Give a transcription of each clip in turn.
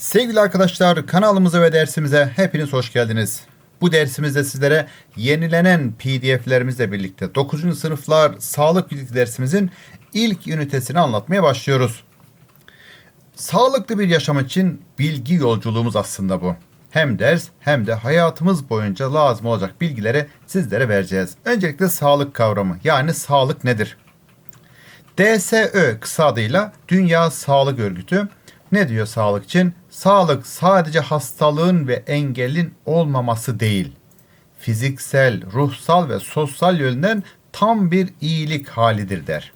Sevgili arkadaşlar kanalımıza ve dersimize hepiniz hoş geldiniz. Bu dersimizde sizlere yenilenen pdf'lerimizle birlikte 9. sınıflar sağlık bilgi dersimizin ilk ünitesini anlatmaya başlıyoruz. Sağlıklı bir yaşam için bilgi yolculuğumuz aslında bu. Hem ders hem de hayatımız boyunca lazım olacak bilgileri sizlere vereceğiz. Öncelikle sağlık kavramı yani sağlık nedir? DSÖ kısa adıyla Dünya Sağlık Örgütü ne diyor sağlık için? Sağlık sadece hastalığın ve engelin olmaması değil. Fiziksel, ruhsal ve sosyal yönden tam bir iyilik halidir der.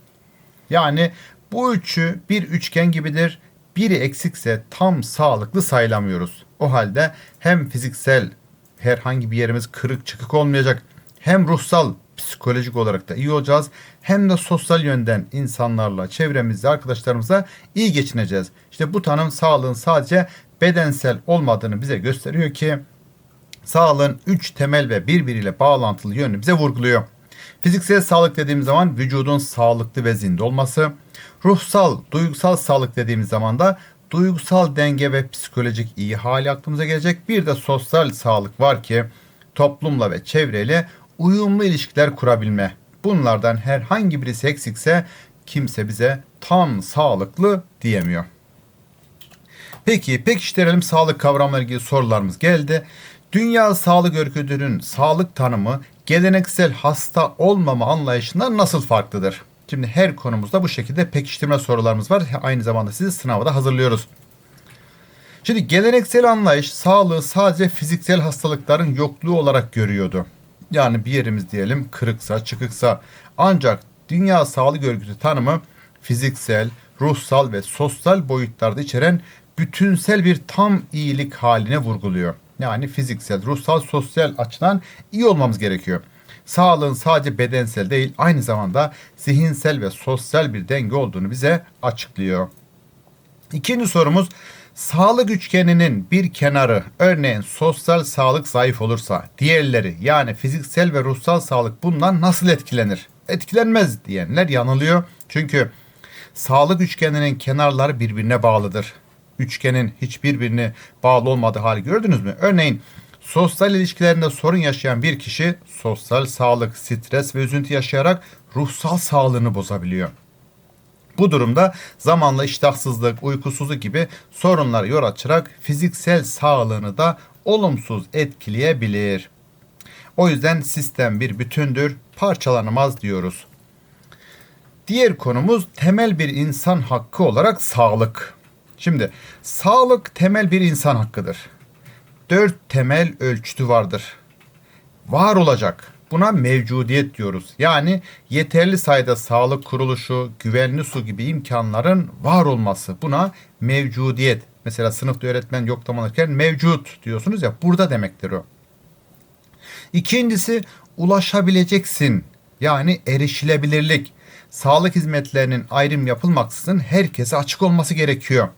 Yani bu üçü bir üçgen gibidir. Biri eksikse tam sağlıklı sayılamıyoruz. O halde hem fiziksel herhangi bir yerimiz kırık çıkık olmayacak hem ruhsal psikolojik olarak da iyi olacağız. Hem de sosyal yönden insanlarla, çevremizle, arkadaşlarımıza iyi geçineceğiz. İşte bu tanım sağlığın sadece bedensel olmadığını bize gösteriyor ki sağlığın üç temel ve birbiriyle bağlantılı yönünü bize vurguluyor. Fiziksel sağlık dediğimiz zaman vücudun sağlıklı ve zinde olması. Ruhsal, duygusal sağlık dediğimiz zaman da duygusal denge ve psikolojik iyi hali aklımıza gelecek. Bir de sosyal sağlık var ki toplumla ve çevreyle uyumlu ilişkiler kurabilme. Bunlardan herhangi birisi eksikse kimse bize tam sağlıklı diyemiyor. Peki pekiştirelim sağlık kavramları ilgili sorularımız geldi. Dünya Sağlık Örgütü'nün sağlık tanımı geleneksel hasta olmama anlayışından nasıl farklıdır? Şimdi her konumuzda bu şekilde pekiştirme sorularımız var. Aynı zamanda sizi sınava da hazırlıyoruz. Şimdi geleneksel anlayış sağlığı sadece fiziksel hastalıkların yokluğu olarak görüyordu. Yani bir yerimiz diyelim kırıksa, çıkıksa ancak Dünya Sağlık Örgütü tanımı fiziksel, ruhsal ve sosyal boyutlarda içeren bütünsel bir tam iyilik haline vurguluyor. Yani fiziksel, ruhsal, sosyal açıdan iyi olmamız gerekiyor. Sağlığın sadece bedensel değil, aynı zamanda zihinsel ve sosyal bir denge olduğunu bize açıklıyor. İkinci sorumuz sağlık üçgeninin bir kenarı örneğin sosyal sağlık zayıf olursa diğerleri yani fiziksel ve ruhsal sağlık bundan nasıl etkilenir? Etkilenmez diyenler yanılıyor. Çünkü sağlık üçgeninin kenarları birbirine bağlıdır. Üçgenin hiçbirbirine bağlı olmadığı hali gördünüz mü? Örneğin sosyal ilişkilerinde sorun yaşayan bir kişi sosyal sağlık, stres ve üzüntü yaşayarak ruhsal sağlığını bozabiliyor. Bu durumda zamanla iştahsızlık, uykusuzluk gibi sorunlar yol açarak fiziksel sağlığını da olumsuz etkileyebilir. O yüzden sistem bir bütündür, parçalanamaz diyoruz. Diğer konumuz temel bir insan hakkı olarak sağlık. Şimdi sağlık temel bir insan hakkıdır. Dört temel ölçütü vardır. Var olacak, Buna mevcudiyet diyoruz. Yani yeterli sayıda sağlık kuruluşu, güvenli su gibi imkanların var olması. Buna mevcudiyet. Mesela sınıfta öğretmen yoklamanırken mevcut diyorsunuz ya burada demektir o. İkincisi ulaşabileceksin. Yani erişilebilirlik. Sağlık hizmetlerinin ayrım yapılmaksızın herkese açık olması gerekiyor.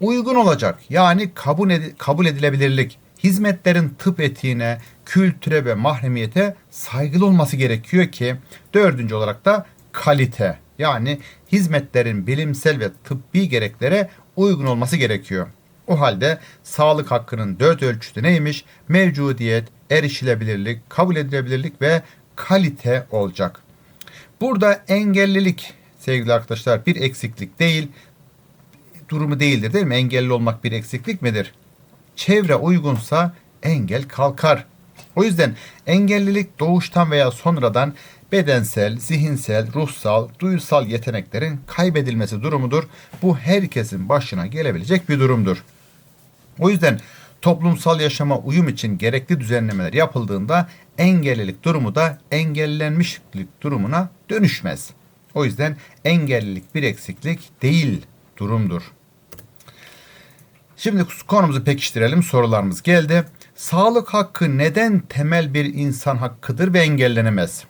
Uygun olacak yani kabul, ed- kabul edilebilirlik hizmetlerin tıp etiğine, kültüre ve mahremiyete saygılı olması gerekiyor ki dördüncü olarak da kalite yani hizmetlerin bilimsel ve tıbbi gereklere uygun olması gerekiyor. O halde sağlık hakkının dört ölçütü neymiş? Mevcudiyet, erişilebilirlik, kabul edilebilirlik ve kalite olacak. Burada engellilik sevgili arkadaşlar bir eksiklik değil, durumu değildir değil mi? Engelli olmak bir eksiklik midir? Çevre uygunsa engel kalkar. O yüzden engellilik doğuştan veya sonradan bedensel, zihinsel, ruhsal, duysal yeteneklerin kaybedilmesi durumudur. Bu herkesin başına gelebilecek bir durumdur. O yüzden toplumsal yaşama uyum için gerekli düzenlemeler yapıldığında engellilik durumu da engellenmişlik durumuna dönüşmez. O yüzden engellilik bir eksiklik değil durumdur. Şimdi konumuzu pekiştirelim. Sorularımız geldi. Sağlık hakkı neden temel bir insan hakkıdır ve engellenemez?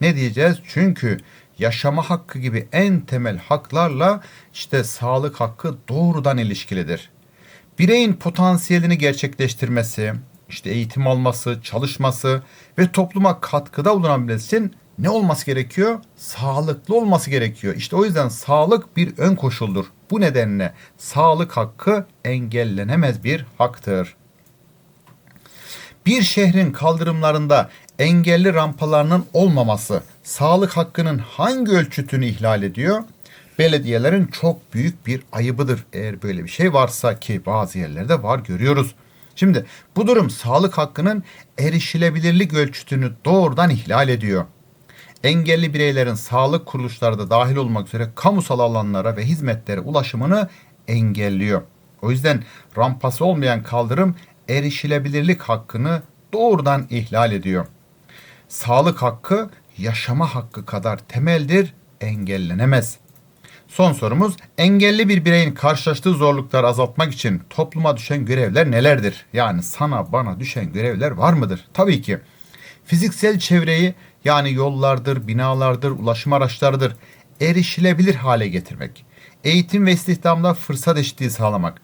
Ne diyeceğiz? Çünkü yaşama hakkı gibi en temel haklarla işte sağlık hakkı doğrudan ilişkilidir. Bireyin potansiyelini gerçekleştirmesi, işte eğitim alması, çalışması ve topluma katkıda bulunabilmesi için ne olması gerekiyor? Sağlıklı olması gerekiyor. İşte o yüzden sağlık bir ön koşuldur. Bu nedenle sağlık hakkı engellenemez bir haktır. Bir şehrin kaldırımlarında engelli rampalarının olmaması sağlık hakkının hangi ölçütünü ihlal ediyor? Belediyelerin çok büyük bir ayıbıdır. Eğer böyle bir şey varsa ki bazı yerlerde var görüyoruz. Şimdi bu durum sağlık hakkının erişilebilirlik ölçütünü doğrudan ihlal ediyor. Engelli bireylerin sağlık kuruluşları da dahil olmak üzere kamusal alanlara ve hizmetlere ulaşımını engelliyor. O yüzden rampası olmayan kaldırım erişilebilirlik hakkını doğrudan ihlal ediyor. Sağlık hakkı yaşama hakkı kadar temeldir, engellenemez. Son sorumuz engelli bir bireyin karşılaştığı zorlukları azaltmak için topluma düşen görevler nelerdir? Yani sana bana düşen görevler var mıdır? Tabii ki. Fiziksel çevreyi yani yollardır, binalardır, ulaşım araçlarıdır erişilebilir hale getirmek. Eğitim ve istihdamda fırsat eşitliği sağlamak.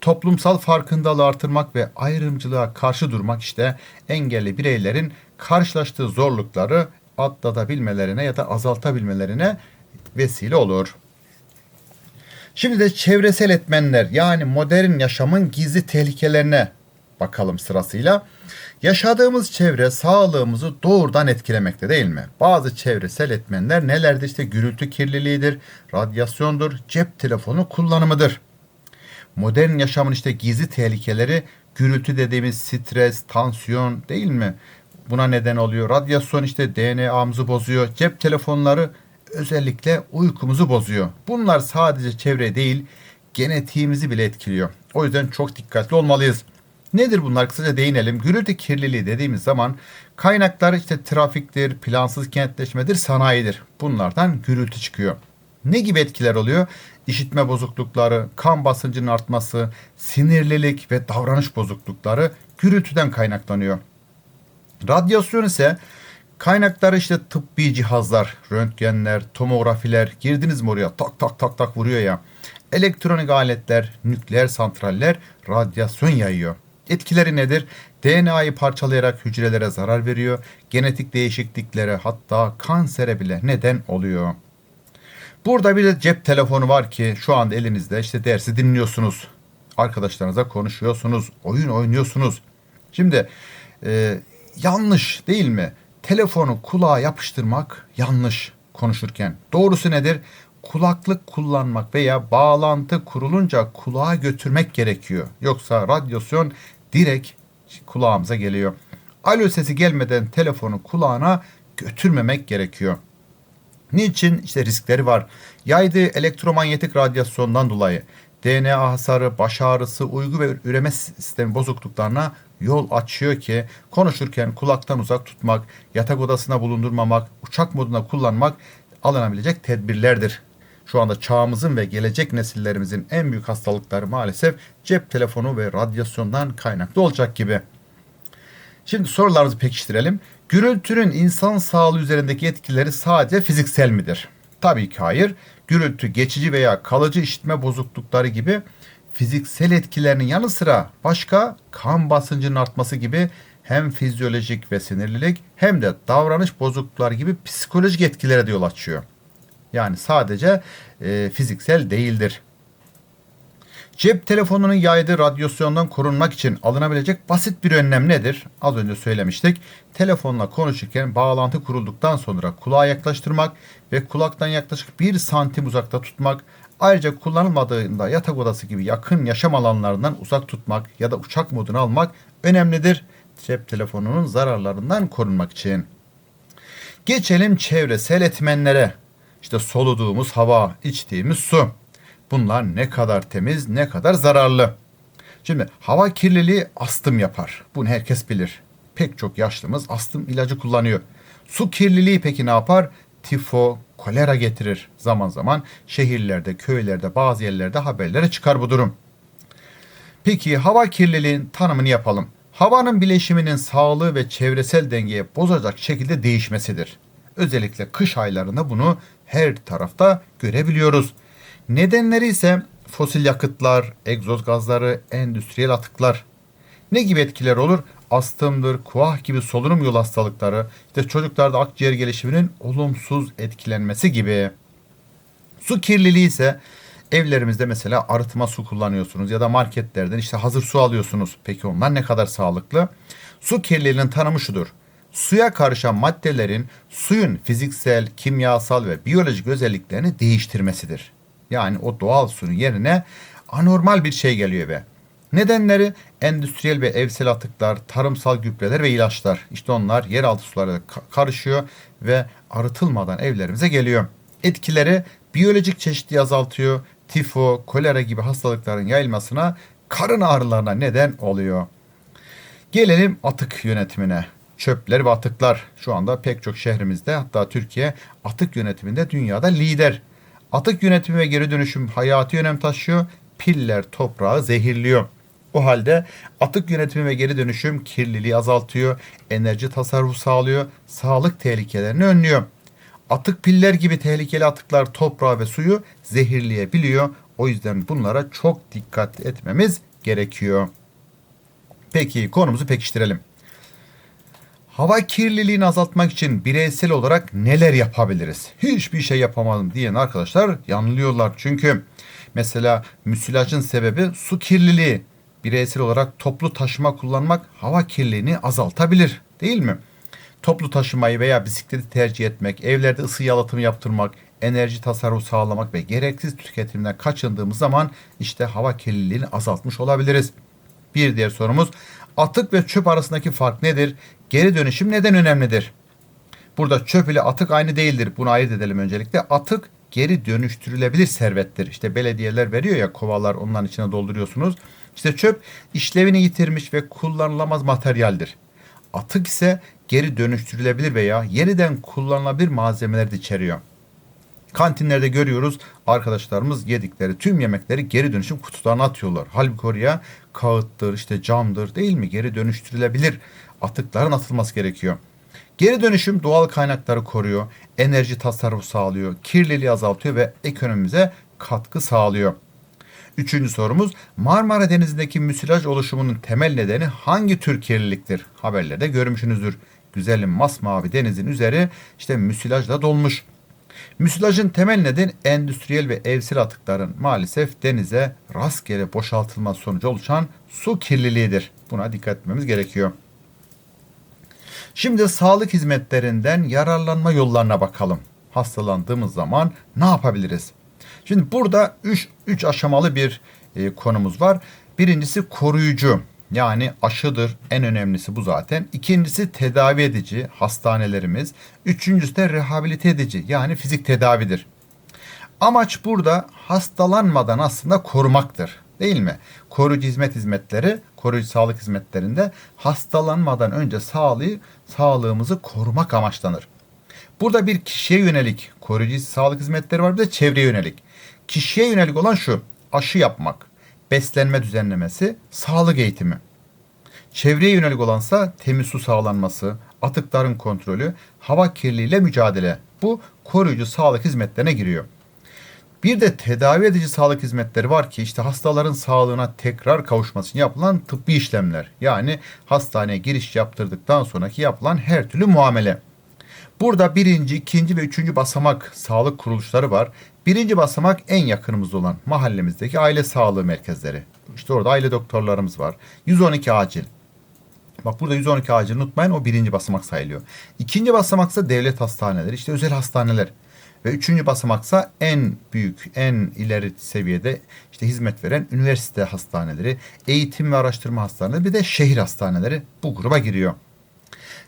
Toplumsal farkındalığı artırmak ve ayrımcılığa karşı durmak işte engelli bireylerin karşılaştığı zorlukları atlatabilmelerine ya da azaltabilmelerine vesile olur. Şimdi de çevresel etmenler yani modern yaşamın gizli tehlikelerine bakalım sırasıyla. Yaşadığımız çevre sağlığımızı doğrudan etkilemekte değil mi? Bazı çevresel etmenler nelerdir? İşte gürültü kirliliğidir, radyasyondur, cep telefonu kullanımıdır. Modern yaşamın işte gizli tehlikeleri gürültü dediğimiz stres, tansiyon değil mi? Buna neden oluyor. Radyasyon işte DNA'mızı bozuyor. Cep telefonları özellikle uykumuzu bozuyor. Bunlar sadece çevre değil, genetiğimizi bile etkiliyor. O yüzden çok dikkatli olmalıyız. Nedir bunlar? Kısaca değinelim. Gürültü kirliliği dediğimiz zaman kaynaklar işte trafiktir, plansız kentleşmedir, sanayidir. Bunlardan gürültü çıkıyor. Ne gibi etkiler oluyor? İşitme bozuklukları, kan basıncının artması, sinirlilik ve davranış bozuklukları gürültüden kaynaklanıyor. Radyasyon ise kaynakları işte tıbbi cihazlar, röntgenler, tomografiler, girdiniz mi oraya tak tak tak tak vuruyor ya. Elektronik aletler, nükleer santraller radyasyon yayıyor. Etkileri nedir? DNA'yı parçalayarak hücrelere zarar veriyor. Genetik değişikliklere hatta kansere bile neden oluyor. Burada bir de cep telefonu var ki şu anda elinizde işte dersi dinliyorsunuz. Arkadaşlarınıza konuşuyorsunuz. Oyun oynuyorsunuz. Şimdi e, yanlış değil mi? Telefonu kulağa yapıştırmak yanlış konuşurken. Doğrusu nedir? Kulaklık kullanmak veya bağlantı kurulunca kulağa götürmek gerekiyor. Yoksa radyasyon direkt kulağımıza geliyor. Alo sesi gelmeden telefonu kulağına götürmemek gerekiyor. Niçin? İşte riskleri var. Yaydığı elektromanyetik radyasyondan dolayı DNA hasarı, baş ağrısı, uygu ve üreme sistemi bozukluklarına yol açıyor ki konuşurken kulaktan uzak tutmak, yatak odasına bulundurmamak, uçak moduna kullanmak alınabilecek tedbirlerdir. Şu anda çağımızın ve gelecek nesillerimizin en büyük hastalıkları maalesef cep telefonu ve radyasyondan kaynaklı olacak gibi. Şimdi sorularımızı pekiştirelim. Gürültünün insan sağlığı üzerindeki etkileri sadece fiziksel midir? Tabii ki hayır. Gürültü geçici veya kalıcı işitme bozuklukları gibi fiziksel etkilerinin yanı sıra başka kan basıncının artması gibi hem fizyolojik ve sinirlilik hem de davranış bozuklukları gibi psikolojik etkilere de yol açıyor. Yani sadece e, fiziksel değildir. Cep telefonunun yaydığı radyasyondan korunmak için alınabilecek basit bir önlem nedir? Az önce söylemiştik. Telefonla konuşurken bağlantı kurulduktan sonra kulağa yaklaştırmak ve kulaktan yaklaşık 1 santim uzakta tutmak. Ayrıca kullanılmadığında yatak odası gibi yakın yaşam alanlarından uzak tutmak ya da uçak modunu almak önemlidir. Cep telefonunun zararlarından korunmak için. Geçelim çevresel etmenlere. İşte soluduğumuz hava, içtiğimiz su. Bunlar ne kadar temiz, ne kadar zararlı. Şimdi hava kirliliği astım yapar. Bunu herkes bilir. Pek çok yaşlımız astım ilacı kullanıyor. Su kirliliği peki ne yapar? Tifo, kolera getirir. Zaman zaman şehirlerde, köylerde, bazı yerlerde haberlere çıkar bu durum. Peki hava kirliliğinin tanımını yapalım. Havanın bileşiminin sağlığı ve çevresel dengeye bozacak şekilde değişmesidir. Özellikle kış aylarında bunu her tarafta görebiliyoruz. Nedenleri ise fosil yakıtlar, egzoz gazları, endüstriyel atıklar. Ne gibi etkiler olur? astımdır, kuah gibi solunum yolu hastalıkları, işte çocuklarda akciğer gelişiminin olumsuz etkilenmesi gibi. Su kirliliği ise evlerimizde mesela arıtma su kullanıyorsunuz ya da marketlerden işte hazır su alıyorsunuz. Peki onlar ne kadar sağlıklı? Su kirliliğinin tanımı şudur. Suya karışan maddelerin suyun fiziksel, kimyasal ve biyolojik özelliklerini değiştirmesidir. Yani o doğal suyun yerine anormal bir şey geliyor ve Nedenleri endüstriyel ve evsel atıklar, tarımsal gübreler ve ilaçlar. İşte onlar yeraltı sularıyla karışıyor ve arıtılmadan evlerimize geliyor. Etkileri biyolojik çeşitliği azaltıyor, tifo, kolera gibi hastalıkların yayılmasına, karın ağrılarına neden oluyor. Gelelim atık yönetimine. Çöpler ve atıklar şu anda pek çok şehrimizde hatta Türkiye atık yönetiminde dünyada lider. Atık yönetimi ve geri dönüşüm hayati önem taşıyor. Piller toprağı zehirliyor. O halde atık yönetimi ve geri dönüşüm kirliliği azaltıyor, enerji tasarrufu sağlıyor, sağlık tehlikelerini önlüyor. Atık piller gibi tehlikeli atıklar toprağı ve suyu zehirleyebiliyor. O yüzden bunlara çok dikkat etmemiz gerekiyor. Peki konumuzu pekiştirelim. Hava kirliliğini azaltmak için bireysel olarak neler yapabiliriz? Hiçbir şey yapamadım diyen arkadaşlar yanılıyorlar. Çünkü mesela müsilajın sebebi su kirliliği bireysel olarak toplu taşıma kullanmak hava kirliliğini azaltabilir değil mi? Toplu taşımayı veya bisikleti tercih etmek, evlerde ısı yalıtımı yaptırmak, enerji tasarrufu sağlamak ve gereksiz tüketimden kaçındığımız zaman işte hava kirliliğini azaltmış olabiliriz. Bir diğer sorumuz atık ve çöp arasındaki fark nedir? Geri dönüşüm neden önemlidir? Burada çöp ile atık aynı değildir. Bunu ayırt edelim öncelikle. Atık geri dönüştürülebilir servettir. İşte belediyeler veriyor ya kovalar onların içine dolduruyorsunuz. İşte çöp işlevini yitirmiş ve kullanılamaz materyaldir. Atık ise geri dönüştürülebilir veya yeniden kullanılabilir malzemeler de içeriyor. Kantinlerde görüyoruz arkadaşlarımız yedikleri tüm yemekleri geri dönüşüm kutularına atıyorlar. Halbuki oraya kağıttır, işte camdır değil mi? Geri dönüştürülebilir atıkların atılması gerekiyor. Geri dönüşüm doğal kaynakları koruyor, enerji tasarrufu sağlıyor, kirliliği azaltıyor ve ekonomimize katkı sağlıyor. Üçüncü sorumuz Marmara Denizi'ndeki müsilaj oluşumunun temel nedeni hangi tür kirliliktir? Haberlerde görmüşsünüzdür. Güzelim masmavi denizin üzeri işte müsilajla dolmuş. Müsilajın temel nedeni endüstriyel ve evsel atıkların maalesef denize rastgele boşaltılma sonucu oluşan su kirliliğidir. Buna dikkat etmemiz gerekiyor. Şimdi sağlık hizmetlerinden yararlanma yollarına bakalım. Hastalandığımız zaman ne yapabiliriz? Şimdi burada 3 3 aşamalı bir e, konumuz var. Birincisi koruyucu. Yani aşıdır en önemlisi bu zaten. İkincisi tedavi edici hastanelerimiz. Üçüncüsü de rehabilite edici yani fizik tedavidir. Amaç burada hastalanmadan aslında korumaktır. Değil mi? Koruyucu hizmet hizmetleri, koruyucu sağlık hizmetlerinde hastalanmadan önce sağlığı, sağlığımızı korumak amaçlanır. Burada bir kişiye yönelik koruyucu sağlık hizmetleri var bir de çevreye yönelik. Kişiye yönelik olan şu aşı yapmak, beslenme düzenlemesi, sağlık eğitimi. Çevreye yönelik olansa temiz su sağlanması, atıkların kontrolü, hava kirliliğiyle mücadele. Bu koruyucu sağlık hizmetlerine giriyor. Bir de tedavi edici sağlık hizmetleri var ki işte hastaların sağlığına tekrar kavuşması için yapılan tıbbi işlemler. Yani hastaneye giriş yaptırdıktan sonraki yapılan her türlü muamele. Burada birinci, ikinci ve üçüncü basamak sağlık kuruluşları var. Birinci basamak en yakınımızda olan mahallemizdeki aile sağlığı merkezleri. İşte orada aile doktorlarımız var. 112 acil. Bak burada 112 acil unutmayın o birinci basamak sayılıyor. İkinci basamaksa devlet hastaneleri, işte özel hastaneler. Ve üçüncü basamaksa en büyük, en ileri seviyede işte hizmet veren üniversite hastaneleri, eğitim ve araştırma hastaneleri bir de şehir hastaneleri bu gruba giriyor.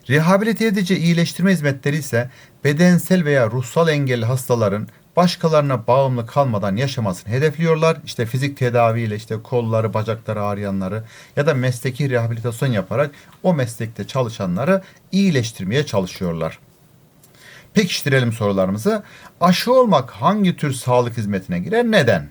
Rehabilite edici iyileştirme hizmetleri ise bedensel veya ruhsal engelli hastaların başkalarına bağımlı kalmadan yaşamasını hedefliyorlar. İşte fizik tedaviyle işte kolları, bacakları ağrıyanları ya da mesleki rehabilitasyon yaparak o meslekte çalışanları iyileştirmeye çalışıyorlar. Pekiştirelim sorularımızı. Aşı olmak hangi tür sağlık hizmetine girer? Neden?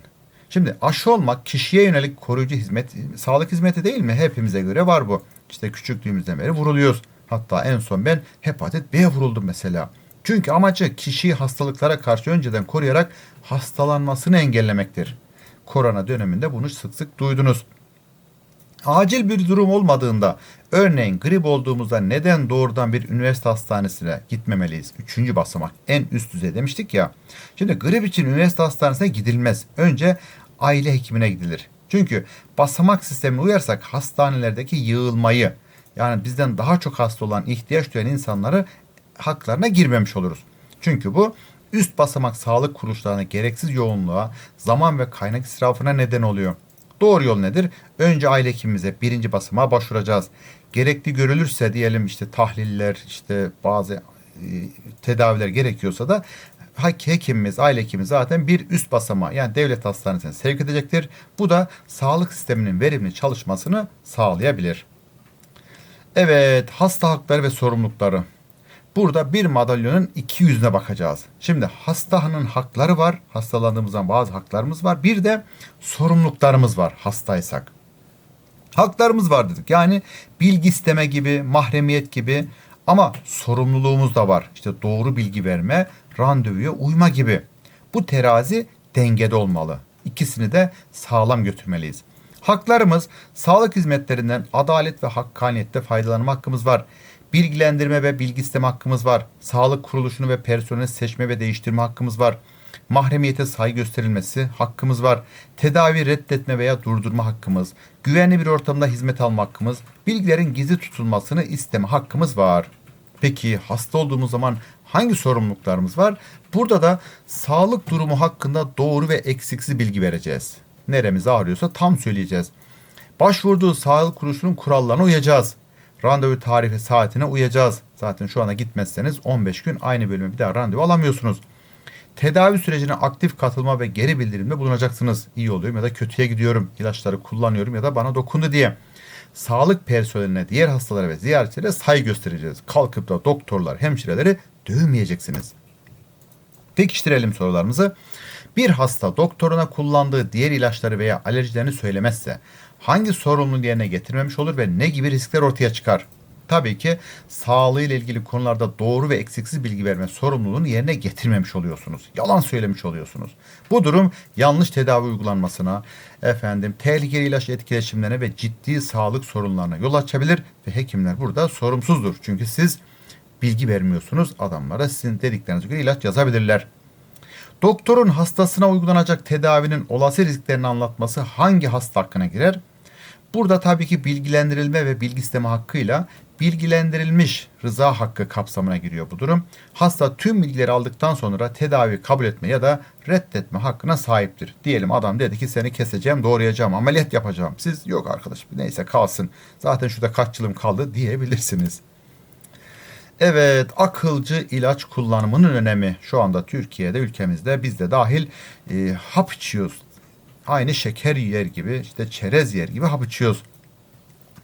Şimdi aşı olmak kişiye yönelik koruyucu hizmet, sağlık hizmeti değil mi? Hepimize göre var bu. İşte küçüklüğümüzden beri vuruluyoruz. Hatta en son ben hepatit B vuruldum mesela. Çünkü amacı kişiyi hastalıklara karşı önceden koruyarak hastalanmasını engellemektir. Korona döneminde bunu sık sık duydunuz. Acil bir durum olmadığında örneğin grip olduğumuzda neden doğrudan bir üniversite hastanesine gitmemeliyiz? Üçüncü basamak en üst düzey demiştik ya. Şimdi grip için üniversite hastanesine gidilmez. Önce aile hekimine gidilir. Çünkü basamak sistemine uyarsak hastanelerdeki yığılmayı yani bizden daha çok hasta olan ihtiyaç duyan insanları haklarına girmemiş oluruz. Çünkü bu üst basamak sağlık kuruluşlarına gereksiz yoğunluğa, zaman ve kaynak israfına neden oluyor. Doğru yol nedir? Önce aile hekimimize birinci basamağa başvuracağız. Gerekli görülürse diyelim işte tahliller, işte bazı e, tedaviler gerekiyorsa da hek- hekimimiz, aile hekimi zaten bir üst basamağa yani devlet hastanesine sevk edecektir. Bu da sağlık sisteminin verimli çalışmasını sağlayabilir. Evet, hasta hakları ve sorumlulukları. Burada bir madalyonun iki yüzüne bakacağız. Şimdi hastanın hakları var. Hastalandığımızdan bazı haklarımız var. Bir de sorumluluklarımız var hastaysak. Haklarımız var dedik. Yani bilgi isteme gibi, mahremiyet gibi ama sorumluluğumuz da var. İşte doğru bilgi verme, randevuya uyma gibi. Bu terazi dengede olmalı. İkisini de sağlam götürmeliyiz. Haklarımız sağlık hizmetlerinden adalet ve hakkaniyette faydalanma hakkımız var. Bilgilendirme ve bilgi isteme hakkımız var. Sağlık kuruluşunu ve personeli seçme ve değiştirme hakkımız var. Mahremiyete saygı gösterilmesi hakkımız var. Tedavi reddetme veya durdurma hakkımız. Güvenli bir ortamda hizmet alma hakkımız. Bilgilerin gizli tutulmasını isteme hakkımız var. Peki hasta olduğumuz zaman hangi sorumluluklarımız var? Burada da sağlık durumu hakkında doğru ve eksiksiz bilgi vereceğiz. Neremiz ağrıyorsa tam söyleyeceğiz. Başvurduğu sağlık kuruluşunun kurallarına uyacağız. Randevu tarihi saatine uyacağız. Zaten şu anda gitmezseniz 15 gün aynı bölüme bir daha randevu alamıyorsunuz. Tedavi sürecine aktif katılma ve geri bildirimde bulunacaksınız. İyi oluyorum ya da kötüye gidiyorum. ilaçları kullanıyorum ya da bana dokundu diye. Sağlık personeline, diğer hastalara ve ziyaretçilere saygı göstereceğiz. Kalkıp da doktorlar, hemşireleri dövmeyeceksiniz. Pekiştirelim sorularımızı. Bir hasta doktoruna kullandığı diğer ilaçları veya alerjilerini söylemezse hangi sorumluluğu yerine getirmemiş olur ve ne gibi riskler ortaya çıkar? Tabii ki sağlığıyla ilgili konularda doğru ve eksiksiz bilgi verme sorumluluğunu yerine getirmemiş oluyorsunuz. Yalan söylemiş oluyorsunuz. Bu durum yanlış tedavi uygulanmasına, efendim tehlikeli ilaç etkileşimlerine ve ciddi sağlık sorunlarına yol açabilir ve hekimler burada sorumsuzdur. Çünkü siz bilgi vermiyorsunuz adamlara sizin dediklerinize göre ilaç yazabilirler. Doktorun hastasına uygulanacak tedavinin olası risklerini anlatması hangi hasta hakkına girer? Burada tabii ki bilgilendirilme ve bilgi isteme hakkıyla bilgilendirilmiş rıza hakkı kapsamına giriyor bu durum. Hasta tüm bilgileri aldıktan sonra tedavi kabul etme ya da reddetme hakkına sahiptir. Diyelim adam dedi ki seni keseceğim, doğrayacağım, ameliyat yapacağım. Siz yok arkadaş neyse kalsın. Zaten şurada kaç yılım kaldı diyebilirsiniz. Evet, akılcı ilaç kullanımının önemi. Şu anda Türkiye'de, ülkemizde, biz de dahil e, hap içiyoruz. Aynı şeker yer gibi, işte çerez yer gibi hap içiyoruz.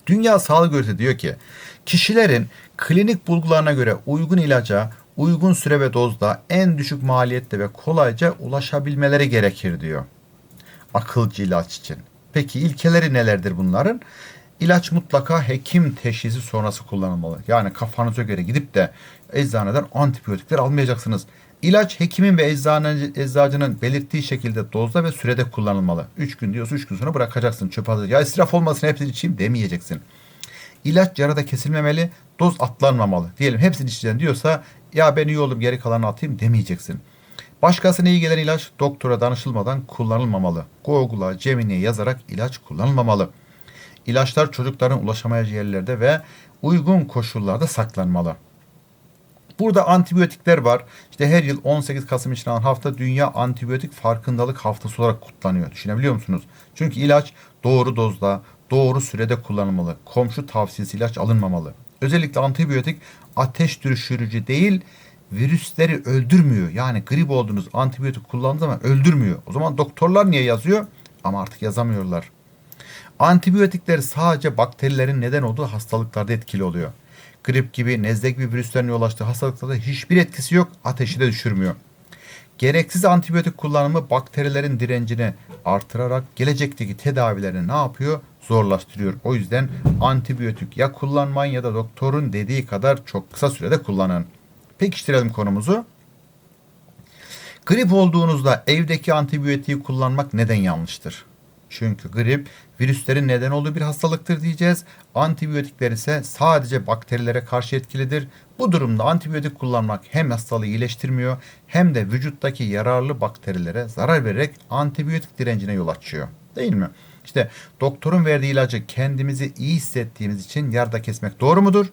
Dünya Sağlık Örgütü diyor ki, kişilerin klinik bulgularına göre uygun ilaca, uygun süre ve dozda, en düşük maliyette ve kolayca ulaşabilmeleri gerekir diyor. Akılcı ilaç için. Peki ilkeleri nelerdir bunların? İlaç mutlaka hekim teşhisi sonrası kullanılmalı. Yani kafanıza göre gidip de eczaneden antibiyotikler almayacaksınız. İlaç hekimin ve eczane, eczacının belirttiği şekilde dozda ve sürede kullanılmalı. 3 gün diyorsa 3 gün sonra bırakacaksın çöpe atacak. Ya israf olmasın hepsini içeyim demeyeceksin. İlaç yarada kesilmemeli, doz atlanmamalı. Diyelim hepsini içeceğim diyorsa ya ben iyi oldum geri kalanı atayım demeyeceksin. Başkasına iyi gelen ilaç doktora danışılmadan kullanılmamalı. Google'a, Gemini'ye yazarak ilaç kullanılmamalı. İlaçlar çocukların ulaşamayacağı yerlerde ve uygun koşullarda saklanmalı. Burada antibiyotikler var. İşte her yıl 18 Kasım için alan hafta Dünya Antibiyotik Farkındalık Haftası olarak kutlanıyor. Düşünebiliyor musunuz? Çünkü ilaç doğru dozda, doğru sürede kullanılmalı. Komşu tavsiyesi ilaç alınmamalı. Özellikle antibiyotik ateş düşürücü değil, virüsleri öldürmüyor. Yani grip olduğunuz antibiyotik kullandığınız zaman öldürmüyor. O zaman doktorlar niye yazıyor? Ama artık yazamıyorlar. Antibiyotikler sadece bakterilerin neden olduğu hastalıklarda etkili oluyor. Grip gibi, nezle gibi virüslerin yol açtığı hastalıklarda hiçbir etkisi yok, ateşi de düşürmüyor. Gereksiz antibiyotik kullanımı bakterilerin direncini artırarak gelecekteki tedavilerini ne yapıyor? Zorlaştırıyor. O yüzden antibiyotik ya kullanmayın ya da doktorun dediği kadar çok kısa sürede kullanın. Pekiştirelim konumuzu. Grip olduğunuzda evdeki antibiyotiği kullanmak neden yanlıştır? Çünkü grip virüslerin neden olduğu bir hastalıktır diyeceğiz. Antibiyotikler ise sadece bakterilere karşı etkilidir. Bu durumda antibiyotik kullanmak hem hastalığı iyileştirmiyor hem de vücuttaki yararlı bakterilere zarar vererek antibiyotik direncine yol açıyor. Değil mi? İşte doktorun verdiği ilacı kendimizi iyi hissettiğimiz için yarıda kesmek doğru mudur?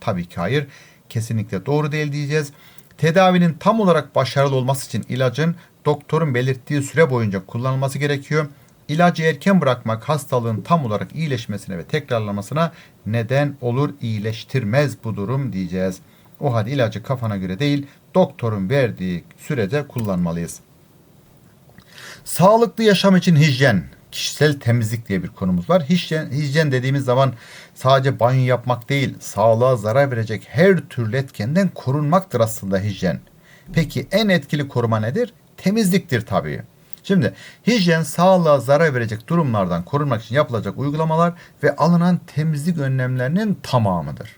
Tabii ki hayır. Kesinlikle doğru değil diyeceğiz. Tedavinin tam olarak başarılı olması için ilacın doktorun belirttiği süre boyunca kullanılması gerekiyor. İlacı erken bırakmak hastalığın tam olarak iyileşmesine ve tekrarlamasına neden olur, iyileştirmez bu durum diyeceğiz. O halde ilacı kafana göre değil, doktorun verdiği sürede kullanmalıyız. Sağlıklı yaşam için hijyen, kişisel temizlik diye bir konumuz var. Hijyen, hijyen dediğimiz zaman sadece banyo yapmak değil, sağlığa zarar verecek her türlü etkenden korunmaktır aslında hijyen. Peki en etkili koruma nedir? Temizliktir tabii. Şimdi hijyen sağlığa zarar verecek durumlardan korunmak için yapılacak uygulamalar ve alınan temizlik önlemlerinin tamamıdır.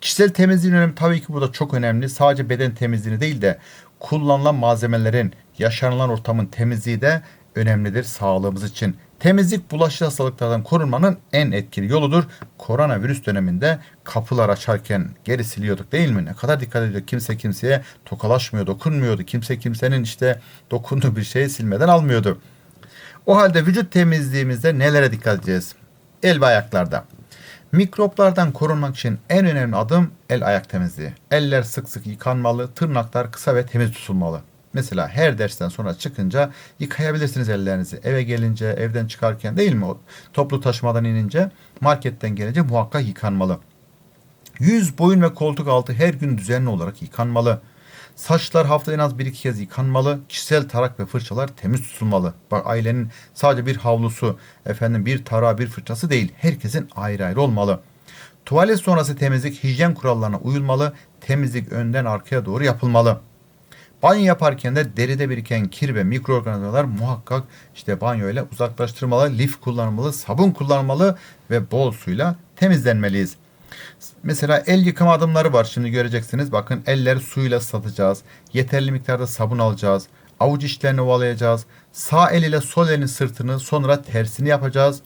Kişisel temizliğin önemi tabii ki burada çok önemli. Sadece beden temizliğini değil de kullanılan malzemelerin, yaşanılan ortamın temizliği de önemlidir sağlığımız için. Temizlik bulaşıcı hastalıklardan korunmanın en etkili yoludur. Koronavirüs döneminde kapılar açarken geri siliyorduk değil mi? Ne kadar dikkat ediyorduk. Kimse kimseye tokalaşmıyor, dokunmuyordu. Kimse kimsenin işte dokunduğu bir şeyi silmeden almıyordu. O halde vücut temizliğimizde nelere dikkat edeceğiz? El ve ayaklarda. Mikroplardan korunmak için en önemli adım el ayak temizliği. Eller sık sık yıkanmalı, tırnaklar kısa ve temiz tutulmalı. Mesela her dersten sonra çıkınca yıkayabilirsiniz ellerinizi. Eve gelince, evden çıkarken değil mi? Toplu taşımadan inince, marketten gelince muhakkak yıkanmalı. Yüz, boyun ve koltuk altı her gün düzenli olarak yıkanmalı. Saçlar haftada en az bir iki kez yıkanmalı. Kişisel tarak ve fırçalar temiz tutulmalı. Bak ailenin sadece bir havlusu, efendim bir tarağı, bir fırçası değil. Herkesin ayrı ayrı olmalı. Tuvalet sonrası temizlik hijyen kurallarına uyulmalı. Temizlik önden arkaya doğru yapılmalı. Banyo yaparken de deride biriken kir ve mikroorganizmalar muhakkak işte banyo ile uzaklaştırmalı, lif kullanılmalı, sabun kullanılmalı ve bol suyla temizlenmeliyiz. Mesela el yıkama adımları var şimdi göreceksiniz. Bakın elleri suyla ıslatacağız. Yeterli miktarda sabun alacağız. Avuç içlerini ovalayacağız. Sağ el ile sol elin sırtını sonra tersini yapacağız.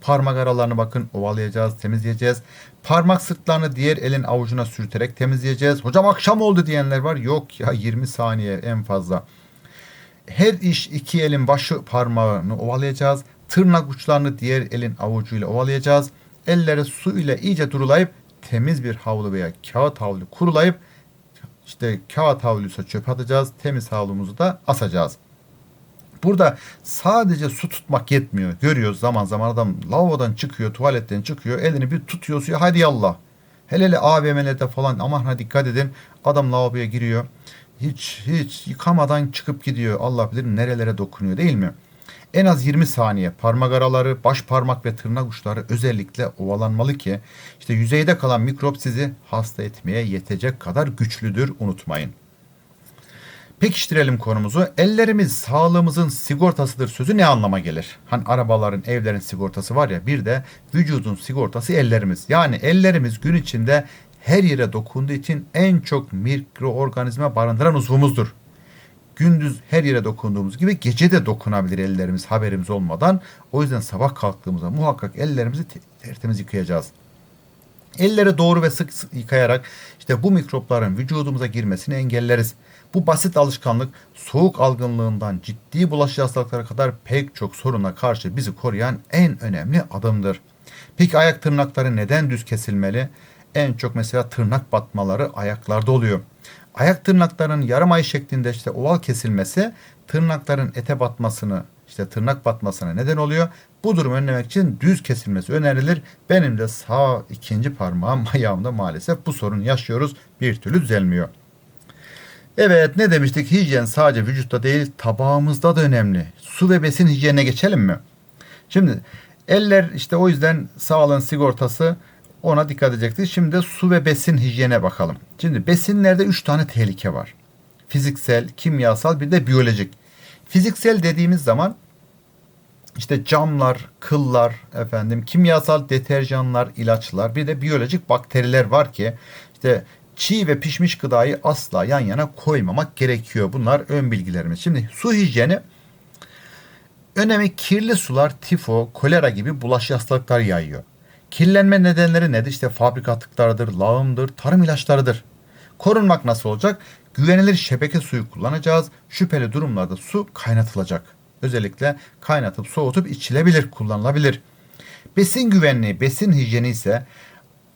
Parmak aralarını bakın ovalayacağız, temizleyeceğiz. Parmak sırtlarını diğer elin avucuna sürterek temizleyeceğiz. Hocam akşam oldu diyenler var. Yok ya 20 saniye en fazla. Her iş iki elin başı parmağını ovalayacağız. Tırnak uçlarını diğer elin avucuyla ovalayacağız. Elleri su ile iyice durulayıp temiz bir havlu veya kağıt havlu kurulayıp işte kağıt havluysa çöp atacağız. Temiz havlumuzu da asacağız. Burada sadece su tutmak yetmiyor. Görüyoruz zaman zaman adam lavabodan çıkıyor, tuvaletten çıkıyor, elini bir tutuyor suya hadi yallah. Hele hele AVM'lerde falan aman ha dikkat edin. Adam lavaboya giriyor. Hiç hiç yıkamadan çıkıp gidiyor. Allah bilir nerelere dokunuyor değil mi? En az 20 saniye parmak araları, baş parmak ve tırnak uçları özellikle ovalanmalı ki işte yüzeyde kalan mikrop sizi hasta etmeye yetecek kadar güçlüdür unutmayın. Pekiştirelim konumuzu. Ellerimiz sağlığımızın sigortasıdır sözü ne anlama gelir? Hani arabaların, evlerin sigortası var ya bir de vücudun sigortası ellerimiz. Yani ellerimiz gün içinde her yere dokunduğu için en çok mikroorganizma barındıran uzvumuzdur. Gündüz her yere dokunduğumuz gibi gece de dokunabilir ellerimiz haberimiz olmadan. O yüzden sabah kalktığımızda muhakkak ellerimizi tertemiz yıkayacağız. Elleri doğru ve sık sık yıkayarak işte bu mikropların vücudumuza girmesini engelleriz. Bu basit alışkanlık soğuk algınlığından ciddi bulaşıcı hastalıklara kadar pek çok soruna karşı bizi koruyan en önemli adımdır. Peki ayak tırnakları neden düz kesilmeli? En çok mesela tırnak batmaları ayaklarda oluyor. Ayak tırnaklarının yarım ay şeklinde işte oval kesilmesi tırnakların ete batmasını işte tırnak batmasına neden oluyor. Bu durumu önlemek için düz kesilmesi önerilir. Benim de sağ ikinci parmağım ayağımda maalesef bu sorun yaşıyoruz. Bir türlü düzelmiyor. Evet ne demiştik? Hijyen sadece vücutta değil tabağımızda da önemli. Su ve besin hijyenine geçelim mi? Şimdi eller işte o yüzden sağlığın sigortası ona dikkat edecektir. Şimdi de su ve besin hijyene bakalım. Şimdi besinlerde 3 tane tehlike var. Fiziksel, kimyasal bir de biyolojik. Fiziksel dediğimiz zaman işte camlar, kıllar, efendim kimyasal deterjanlar, ilaçlar, bir de biyolojik bakteriler var ki işte çiğ ve pişmiş gıdayı asla yan yana koymamak gerekiyor. Bunlar ön bilgilerimiz. Şimdi su hijyeni Önemi kirli sular tifo, kolera gibi bulaş hastalıklar yayıyor. Kirlenme nedenleri nedir? İşte fabrika atıklarıdır, lağımdır, tarım ilaçlarıdır. Korunmak nasıl olacak? Güvenilir şebeke suyu kullanacağız. Şüpheli durumlarda su kaynatılacak. Özellikle kaynatıp soğutup içilebilir, kullanılabilir. Besin güvenliği, besin hijyeni ise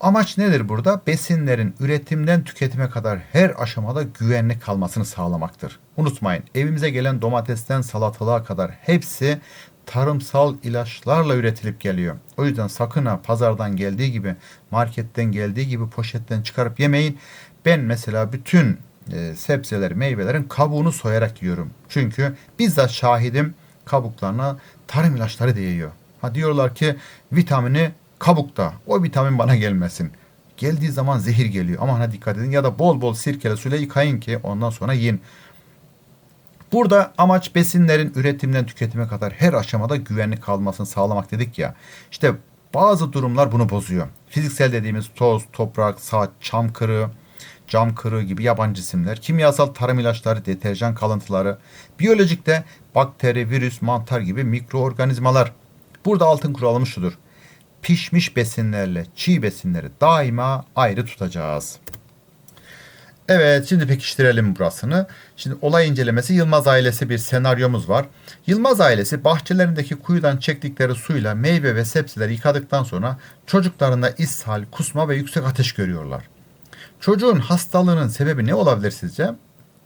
amaç nedir burada? Besinlerin üretimden tüketime kadar her aşamada güvenli kalmasını sağlamaktır. Unutmayın evimize gelen domatesten salatalığa kadar hepsi tarımsal ilaçlarla üretilip geliyor. O yüzden sakın ha pazardan geldiği gibi, marketten geldiği gibi poşetten çıkarıp yemeyin. Ben mesela bütün e, sebzeleri, meyvelerin kabuğunu soyarak yiyorum. Çünkü bizzat şahidim kabuklarına tarım ilaçları değiyor. Ha diyorlar ki vitamini kabukta. O vitamin bana gelmesin. Geldiği zaman zehir geliyor. Aman ha dikkat edin ya da bol bol sirkele suyla yıkayın ki ondan sonra yiyin. Burada amaç besinlerin üretimden tüketime kadar her aşamada güvenli kalmasını sağlamak dedik ya. İşte bazı durumlar bunu bozuyor. Fiziksel dediğimiz toz, toprak, saç, çam kırığı, cam kırığı gibi yabancı isimler, kimyasal tarım ilaçları, deterjan kalıntıları, biyolojikte bakteri, virüs, mantar gibi mikroorganizmalar. Burada altın kuralımız şudur. Pişmiş besinlerle çiğ besinleri daima ayrı tutacağız. Evet şimdi pekiştirelim burasını. Şimdi olay incelemesi Yılmaz ailesi bir senaryomuz var. Yılmaz ailesi bahçelerindeki kuyudan çektikleri suyla meyve ve sebzeleri yıkadıktan sonra çocuklarında ishal, kusma ve yüksek ateş görüyorlar. Çocuğun hastalığının sebebi ne olabilir sizce?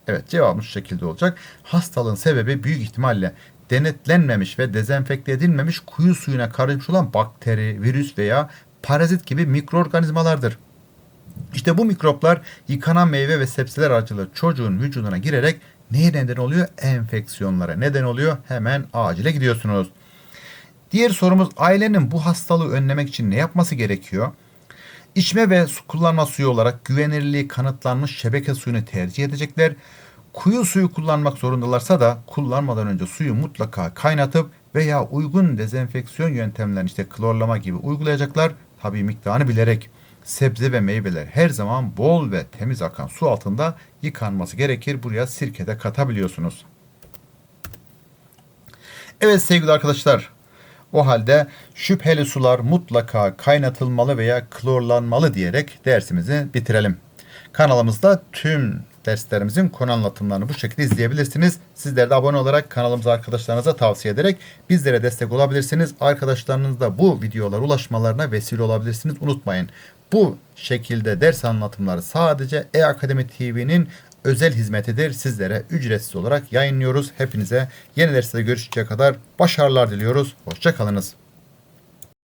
Evet cevabımız şu şekilde olacak. Hastalığın sebebi büyük ihtimalle denetlenmemiş ve dezenfekte edilmemiş kuyu suyuna karışmış olan bakteri, virüs veya parazit gibi mikroorganizmalardır. İşte bu mikroplar yıkanan meyve ve sebzeler aracılığıyla çocuğun vücuduna girerek neye neden oluyor? Enfeksiyonlara neden oluyor. Hemen acile gidiyorsunuz. Diğer sorumuz ailenin bu hastalığı önlemek için ne yapması gerekiyor? İçme ve su kullanma suyu olarak güvenirliği kanıtlanmış şebeke suyunu tercih edecekler. Kuyu suyu kullanmak zorundalarsa da kullanmadan önce suyu mutlaka kaynatıp veya uygun dezenfeksiyon yöntemlerini işte klorlama gibi uygulayacaklar. Tabii miktarını bilerek sebze ve meyveler her zaman bol ve temiz akan su altında yıkanması gerekir. Buraya sirke de katabiliyorsunuz. Evet sevgili arkadaşlar. O halde şüpheli sular mutlaka kaynatılmalı veya klorlanmalı diyerek dersimizi bitirelim. Kanalımızda tüm derslerimizin konu anlatımlarını bu şekilde izleyebilirsiniz. Sizler de abone olarak kanalımıza arkadaşlarınıza tavsiye ederek bizlere destek olabilirsiniz. Arkadaşlarınızda bu videolar ulaşmalarına vesile olabilirsiniz. Unutmayın bu şekilde ders anlatımları sadece E-Akademi TV'nin özel hizmetidir. Sizlere ücretsiz olarak yayınlıyoruz. Hepinize yeni derste görüşeceğe kadar başarılar diliyoruz. Hoşçakalınız.